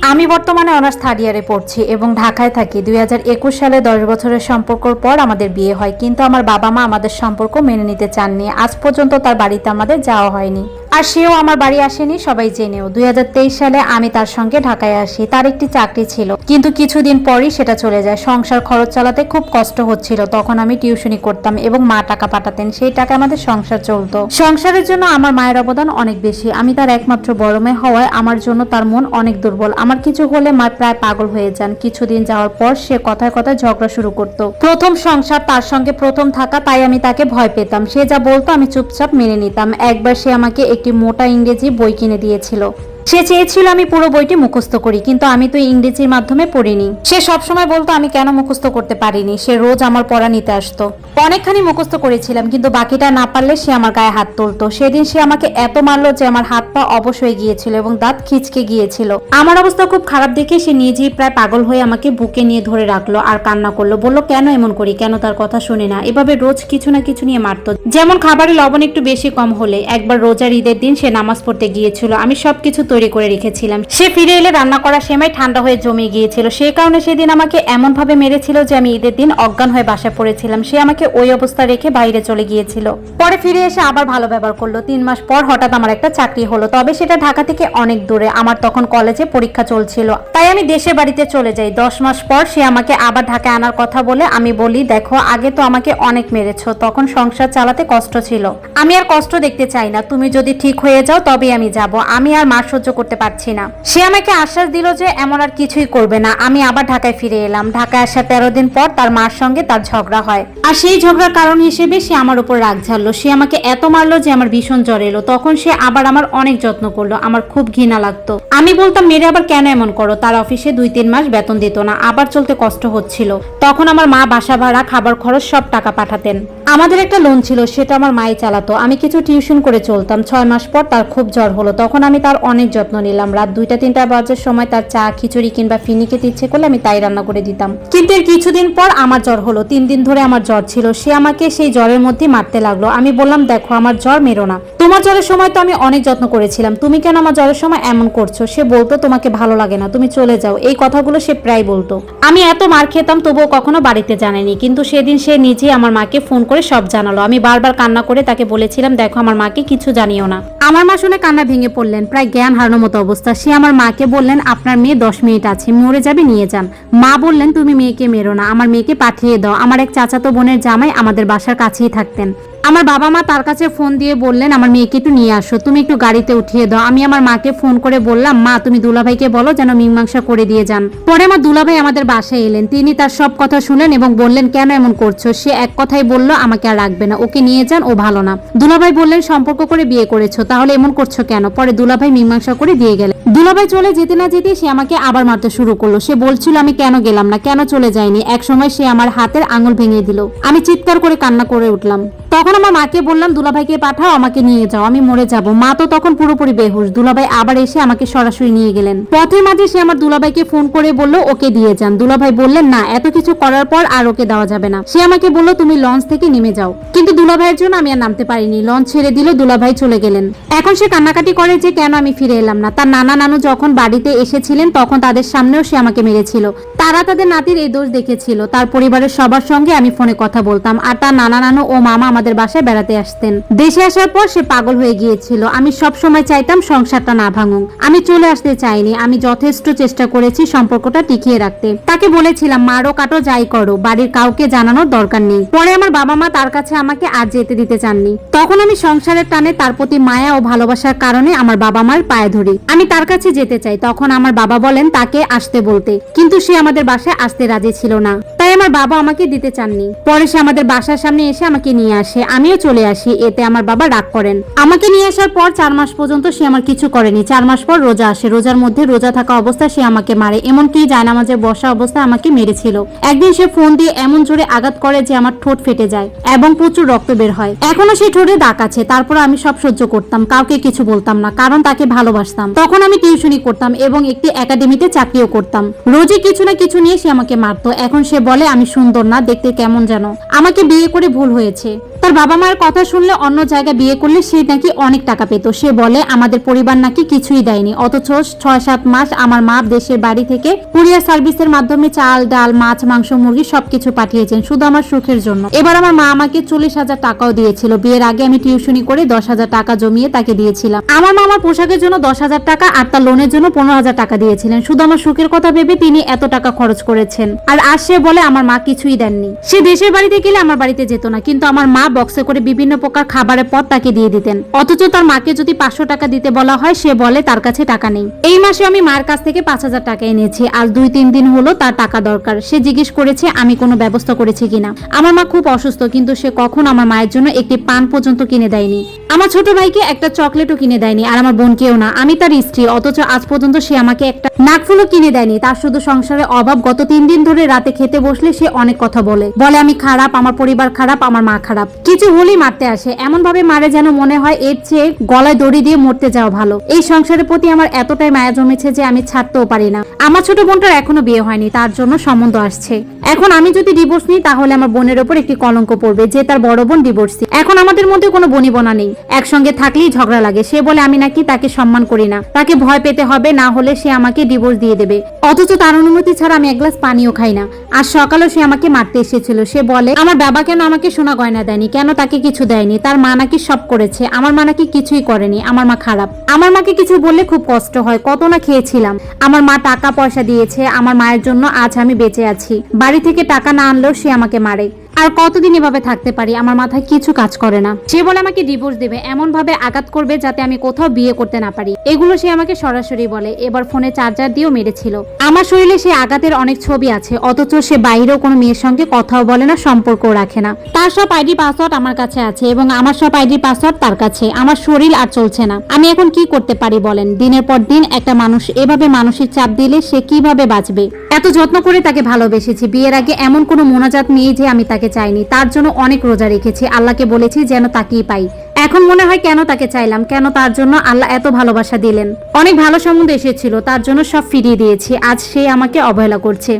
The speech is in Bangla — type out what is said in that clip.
আমি বর্তমানে অনার্স থার্ড ইয়ারে পড়ছি এবং ঢাকায় থাকি। দুই হাজার একুশ সালে দশ বছরের সম্পর্কর পর আমাদের বিয়ে হয়। কিন্তু আমার বাবা মা আমাদের সম্পর্ক মেনে নিতে চাননি। আজ পর্যন্ত তার বাড়িতে আমাদের যাওয়া হয়নি। আর সেও আমার বাড়ি আসেনি, সবাই জেনেও। দুই হাজার তেইশ সালে আমি তার সঙ্গে ঢাকায় আসি। তার একটি চাকরি ছিল। কিন্তু কিছুদিন পরই সেটা চলে যায়। সংসার খরচ চালাতে খুব কষ্ট হচ্ছিল। তখন আমি টিউশনি করতাম এবং মা টাকা পাঠাতেন। সেই টাকা আমাদের সংসার চলতো। সংসারের জন্য আমার মায়ের অবদান অনেক বেশি। আমি তার একমাত্র বড় মেয়ে হওয়ায় আমার জন্য তার মন অনেক দুর্বল। আমার কিছু হলে মা প্রায় পাগল হয়ে যান। কিছুদিন যাওয়ার পর সে কথায় কথায় ঝগড়া শুরু করত। প্রথম সংসার তার সঙ্গে প্রথম থাকা, তাই আমি তাকে ভয় পেতাম। সে যা বলতো আমি চুপচাপ মেনে নিতাম। একবার সে আমাকে একটি মোটা ইংরেজি বই কিনে দিয়েছিল। সে চেয়েছিল আমি পুরো বইটি মুখস্থ করি, কিন্তু আমি তো ইংরেজির মাধ্যমে পড়িনি। সে সবসময় বলতো, আমি কেন মুখস্থ করতে পারিনি? সে রোজ আমার পড়া নিতে আসতো। অনেকখানি মুখস্থ করেছিলাম, কিন্তু বাকিটা না পারলে সে আমার গায়ে হাত তুলতো। সেদিন সে আমাকে এত মারলো যে আমার হাত পা অবশ হয়ে গিয়েছিল এবং দাঁত খিচকে গিয়েছিল। আমার অবস্থা খুব খারাপ দেখে সে নিজেই প্রায় পাগল হয়ে আমাকে বুকে নিয়ে ধরে রাখল আর কান্না করল। বলল, কেন এমন করি? কেন তার কথা শুনে না? এভাবে রোজ কিছু না কিছু নিয়ে মারতো। যেমন খাবারে লবণ একটু বেশি কম হলে, একবার রোজার ঈদের দিন সে নামাজ পড়তে গিয়েছিল। আমি সবকিছু তৈরি করে রেখেছিলাম। সে ফিরে এলে রান্না করা সেমাই ঠান্ডা হয়ে জমে গিয়েছিল। সে কারণে সেদিন আমাকে এমন ভাবে মেরেছিল যে আমি ঈদের দিন অজ্ঞান হয়ে বাসায় পড়েছিলাম। সে আমাকে ওই অবস্থা রেখে বাইরে চলে গিয়েছিল। পরে ফিরে এসে আবার ভালো ব্যবহার করল। তিন মাস পর হঠাৎ আমার একটা চাকরি হলো। তবে সেটা ঢাকা থেকে অনেক দূরে। আমার তখন কলেজে পরীক্ষা চলছিল। তাই আমি দেশে বাড়িতে চলে যাই। দশ মাস পর সে আমাকে আবার ঢাকায় আনার কথা বলে আমি বলি, দেখো, আগে তো আমাকে অনেক মেরেছো। তখন সংসার চালাতে কষ্ট ছিল। আমি আর কষ্ট দেখতে চাই না। তুমি যদি ঠিক হয়ে যাও তবে আমি যাব। আমি আর মার সহ্য করতে পারছি না। সে আমাকে আশ্বাস দিল যে এমন আর কিছুই করবে না। আমি আবার ঢাকায় ফিরে এলাম। ঢাকায় আসার তেরো দিন পর তার মার সঙ্গে তার ঝগড়া হয়। আর সেই ঝগড়ার কারণ হিসেবে সে আমার উপর রাগ ঝাড়লো। সে আমাকে এত মারলো যে আমার ভীষণ জ্বর এলো। তখন সে আবার আমার অনেক যত্ন করল। আমার খুব ঘৃণা লাগতো। আমি বলতাম, মেরে আবার কেন এমন করো? তার অফিসে দুই তিন মাস বেতন দিত না। আবার চলতে কষ্ট হচ্ছিল। তখন আমার মা বাসা ভাড়া, খাবার খরচ সব টাকা পাঠাতেন। আমাদের একটা লোন ছিল, সেটা আমার মায়ে চালাতো। আমি কিছু টিউশন করে চলতাম। ছয় মাস পর তার খুব জ্বর হলো। তখন আমি তার অনেক যত্ন নিলাম। রাত দুইটা, তিনটা বাজার সময় তার চা, খিচুড়ি কিংবা ফিনি খেতে ইচ্ছে করলে আমি তাই রান্না করে দিতাম। কিন্তু এর কিছুদিন পর আমার জ্বর হলো। তিন দিন ধরে আমার জ্বর ছিল। সে আমাকে সেই জ্বরের মধ্যে মারতে লাগল। আমি বললাম, দেখো, আমার জ্বর মেরো না। তোমার জ্বরের সময় তো আমি অনেক যত্ন করেছিলাম। তুমি কেন আমার জ্বরের সময় এমন করছ? সে বলতো, তোমাকে ভালো লাগে না। তুমি চলে যাও। এই কথাগুলো সে প্রায় বলতো। আমি এত মার খেতাম, তবুও কখনো বাড়িতে জানাইনি কিন্তু সেদিন সে নিজে আমার মাকে ফোন করে সব জানালো। আমি বারবার কান্না করে তাকে বলেছিলাম, দেখো, আমার মাকে কিছু জানিও না। আমার মা শুনে কান্না ভেঙে পড়লেন। প্রায় জ্ঞান হারানোর মতো অবস্থা। সে আমার মাকে বললেন, আপনার মেয়ে দশ মিনিট আছে, মরে যাবে, নিয়ে যান। মা বললেন, তুমি মেয়েকে মেরো না, আমার মেয়েকে পাঠিয়ে দাও। আমার এক চাচাতো বোনের জামাই আমাদের বাসার কাছেই থাকতেন। আমার বাবা মা তার কাছে ফোন দিয়ে বললেন, আমার মেয়েকে একটু নিয়ে আসো। তুমি একটু গাড়িতে উঠিয়ে দাও। আমি আমার মাকে ফোন করে বললাম, মা, তুমি দুলাভাইকে বলো যেন মীমাংসা করে দিয়ে যান। পরে আমার দুলাভাই আমাদের বাসায় এলেন। তিনি তার সব কথা শুনলেন এবং বললেন, কেন এমন করছ? সে এক কথাই বলল, আমাকে আর রাখবে না। ওকে নিয়ে যান, ও ভালো না। দুলাভাই বললেন, সম্পর্ক করে বিয়ে করেছ, তাহলে এমন করছ কেন? পরে দুলাভাই মীমাংসা করে দিয়ে গেলেন। দুলাভাই চলে যেতে না যেতে সে আমাকে আবার মারতে শুরু করল। সে বলছিল, আমি কেন গেলাম না? কেন চলে যাইনি? এক সময় সে আমার হাতের আঙুল ভেঙে দিল। আমি চিৎকার করে কান্না করে উঠলাম। তখন আমার মাকে বললাম, দুলাভাইকে পাঠাও, আমাকে নিয়ে যাও, আমি মরে যাব। মা তো তখন পুরোপুরি বেহুশ। দুলাভাই আবার এসে আমাকে সরাসরি নিয়ে গেলেন। পথের মাঝে সে আমার দুলাভাইকে ফোন করে বলল, ওকে দিয়ে যান। দুলাভাই বললেন, না, এত কিছু করার পর আর ওকে দেওয়া যাবে না। সে আমাকে বলল, তুমি লঞ্চ থেকে নেমে যাও। কিন্তু দুলাভাইয়ের জন্য আমি আর নামতে পারিনি। লঞ্চ ছেড়ে দিল, দুলাভাই চলে গেলেন। এখন সে কান্নাকাটি করে যে, কেন আমি ফিরে এলাম না? তার নানা নানু যখন বাড়িতে এসেছিলেন, তখন তাদের সামনেও সে আমাকে মেরেছিল। তারা তাদের নাতির এই দোষ দেখেছিল। তার পরিবারের সবার সঙ্গে আমি ফোনে কথা বলতাম আর তার নানা নানু ও মামা আমাদের বাসায় বেড়াতে আসতেন। দেশে আসার পর সে পাগল হয়ে গিয়েছিল। আমি সব সময় চাইতাম সংসারটা না ভাঙুক। আমি চলে আসতে চাইনি। আমি যথেষ্ট চেষ্টা করেছি সম্পর্কটা টিকিয়ে রাখতে। তাকে বলেছিলাম, মারো, কাটো, যাই করো। বাড়ির কাউকে জানানোর দরকার নেই। পরে আমার বাবা মা তার কাছে আমাকে আর যেতে দিতে চাননি। তখন আমি সংসারের টানে তার প্রতি মায়া ও ভালোবাসার কারণে আমার বাবা মার পায়ে ধরি। আমি তার কাছে যেতে চাই। তখন আমার বাবা বলেন, তাকে আসতে বলতে। কিন্তু সে আমাদের বাসায় আসতে রাজি ছিল না। তাই আমার বাবা আমাকে দিতে চাননি। পরে সে আমাদের বাসার সামনে এসে আমাকে নিয়ে আসে। আমিও চলে আসি। এতে আমার বাবা রাগ করেন। আমাকে নিয়ে আসার পর চার মাস পর্যন্ত সে আমার কিছু করেনি। চার মাস পর রোজা আসে। রোজার মধ্যে রোজা থাকা অবস্থায় সে আমাকে মারে। এমনকি জায়নামাজে বসা অবস্থায় আমাকে মেরেছিল। একদিন সে ফোন দিয়ে এমন জোরে আঘাত করে যে আমার ঠোঁট ফেটে যায় এবং প্রচুর রক্ত বের হয়। এখনও সেই ঠোঁটে দাগ আছে। তারপর আমি সব সহ্য করতাম। কাউকে কিছু বলতাম না, কারণ তাকে ভালোবাসতাম। তখন আমি টিউশনি করতাম এবং একটি একাডেমিতে চাকরিও করতাম। রোজই কিছু না কিছু নিয়ে সে আমাকে মারতো। এখন সে বলে, আমি সুন্দর না, দেখতে কেমন যেন। আমাকে বিয়ে করে ভুল হয়েছে। তার বাবা মায়ের কথা শুনলে অন্য জায়গায় বিয়ে করলে সে নাকি অনেক টাকা পেত। সে বলে, আমাদের পরিবার নাকি কিছুই দেয়নি। অথচ ছয় সাত মাস আমার মা দেশের বাড়ি থেকে কুরিয়ার সার্ভিসের মাধ্যমে চাল, ডাল, মাছ, মাংস, মুরগি সবকিছু পাঠিয়েছেন শুধু আমার সুখের জন্য। এবার আমার মা আমাকে চল্লিশ হাজার টাকাও দিয়েছিল। বিয়ের আগে আমি টিউশনি করে দশ হাজার টাকা জমিয়ে তাকে দিয়েছিলাম। আমার মা আমার পোশাকের জন্য দশ হাজার টাকা আর তার লোনের জন্য পনেরো হাজার টাকা দিয়েছিলেন। শুধু আমার সুখের কথা ভেবে তিনি এত টাকা খরচ করেছেন। আর আর সে বলে, আমার মা কিছুই দেননি। সে দেশের বাড়িতে গেলে আমার বাড়িতে যেত না। কিন্তু আমার মা বক্সে করে বিভিন্ন প্রকার খাবারের পদ তাকে দিয়ে দিতেন। অথচ তার মাকে যদি পাঁচশো টাকা দিতে বলা হয়, সে বলে তার কাছে টাকা নেই। এই মাসে আমি মায়ের কাছ থেকে পাঁচ হাজার টাকা এনেছি। আজ দুই তিন দিন হলো তার টাকা দরকার। সে জিজ্ঞেস করেছে, আমি কোনো ব্যবস্থা করেছি কিনা? আমার মা খুব অসুস্থ, কিন্তু সে কখন আমার মায়ের জন্য একটি পান পর্যন্ত কিনে দেয়নি। আমার ছোট ভাইকে একটা চকলেটও কিনে দেয়নি, আর আমার বোনকেও না। আমি তার স্ত্রী, অথচ আজ পর্যন্ত সে আমাকে একটা নাকফুলও কিনে দেয়নি। তার শুধু সংসারে অভাব, গত তিন দিন ধরে রাতে খেতে বসলে সে অনেক কথা বলে। বলে, আমি খারাপ, আমার পরিবার খারাপ, আমার মা খারাপ। কিছু হলেই মারতে আসে। এমন ভাবে মারে যেন মনে হয় এর চেয়ে গলায় দড়ি দিয়ে মরতে যাওয়া ভালো। এই সংসারের প্রতি আমার এতটাই মায়া জমেছে যে আমি ছাড়তেও পারি না। আমার ছোট বোনটার এখনও বিয়ে হয়নি, তার জন্য সম্বন্ধ আসছে। এখন আমি যদি ডিভোর্স নিই, তাহলে আমার বোনের ওপর একটি কলঙ্ক পড়বে, যে তার বড় বোন ডিভোর্সি এখন আমাদের মধ্যে কোনো বনিবনা নেই। একসঙ্গে থাকলেই ঝগড়া লাগে। সে বলে, আমি নাকি তাকে সম্মান করি না। তাকে ভয় পেতে হবে, না হলে সে আমাকে ডিভোর্স দিয়ে দেবে। অথচ তার অনুমতি ছাড়া আমি এক গ্লাস পানিও খাই না। আর সকালেও সে আমাকে মারতে এসেছিল। সে বলে, আমার বাবা কেন আমাকে সোনা গয়না দেয়নি? কেন তাকে কিছু দেয়নি? তার মা নাকি সব করেছে। আমার মা নাকি কিছুই করেনি। আমার মা খারাপ। আমার মাকে কিছু বললে খুব কষ্ট হয়। কত না খেয়েছিলাম। আমার মা টাকা পয়সা দিয়েছে। আমার মায়ের জন্য আজ আমি বেঁচে আছি। বাড়ি থেকে টাকা না আনলেও সে আমাকে মারে। আর কতদিন এভাবে থাকতে পারি? আমার মাথায় কিছু কাজ করে না। সে বলে আমাকে ডিভোর্স দেবে, এমন ভাবে আঘাত করবে যাতে আমি কোথাও বিয়ে করতে না পারি। এগুলো সে আমাকে সরাসরি বলে। এবার ফোনে চার্জার দিয়েও মেরেছিল। আমার শরীরে সে আঘাতের অনেক ছবি আছে, অথচ সে বাইরেও কোনো মেয়ের সঙ্গে কথাও বলে না, সম্পর্কও রাখে না। তার সব আইডি পাসওয়ার্ড আমার কাছে আছে এবং আমার সব আইডি পাসওয়ার্ড তার কাছে। আমার শরীর আর চলছে না। আমি এখন কি করতে পারি বলেন? দিনের পর দিন একটা মানুষ এভাবে মানসিক চাপ দিলে সে কীভাবে বাঁচবে? এত যত্ন করে তাকে ভালোবেসেছি। বিয়ের আগে এমন কোনো মোনাজাত নেই যে আমি তাকে চাইনি। তার জন্য অনেক রোজা রেখেছি। আল্লাহকে বলেছি যেন তাকেই পাই। এখন মনে হয় কেন তাকে চাইলাম? কেন তার জন্য আল্লাহ এত ভালোবাসা দিলেন? অনেক ভালো সম্বন্ধ এসেছিল। তার জন্য সব ফিরিয়ে দিয়েছি। আজ সে আমাকে অবহেলা করছে।